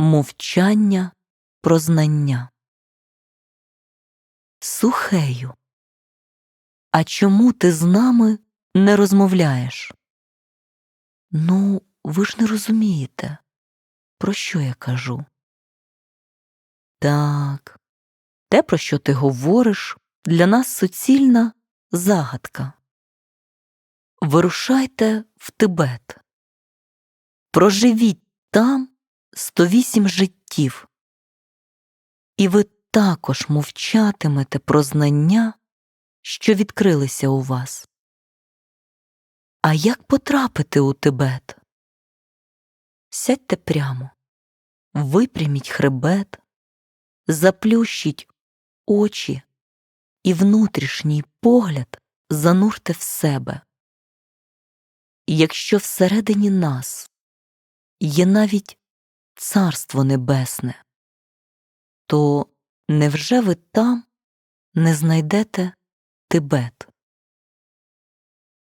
Мовчання про знання. Сухею. А чому ти з нами не розмовляєш? Ну, ви ж не розумієте, про що я кажу. Так, те, про що ти говориш, для нас суцільна загадка. Вирушайте в Тибет. Проживіть там 108 життів. І ви також мовчатимете про знання, що відкрилися у вас. А як потрапити у Тибет? Сядьте прямо, випряміть хребет, заплющіть очі і внутрішній погляд занурте в себе. Якщо всередині нас є навіть Царство Небесне, то невже ви там не знайдете Тибет?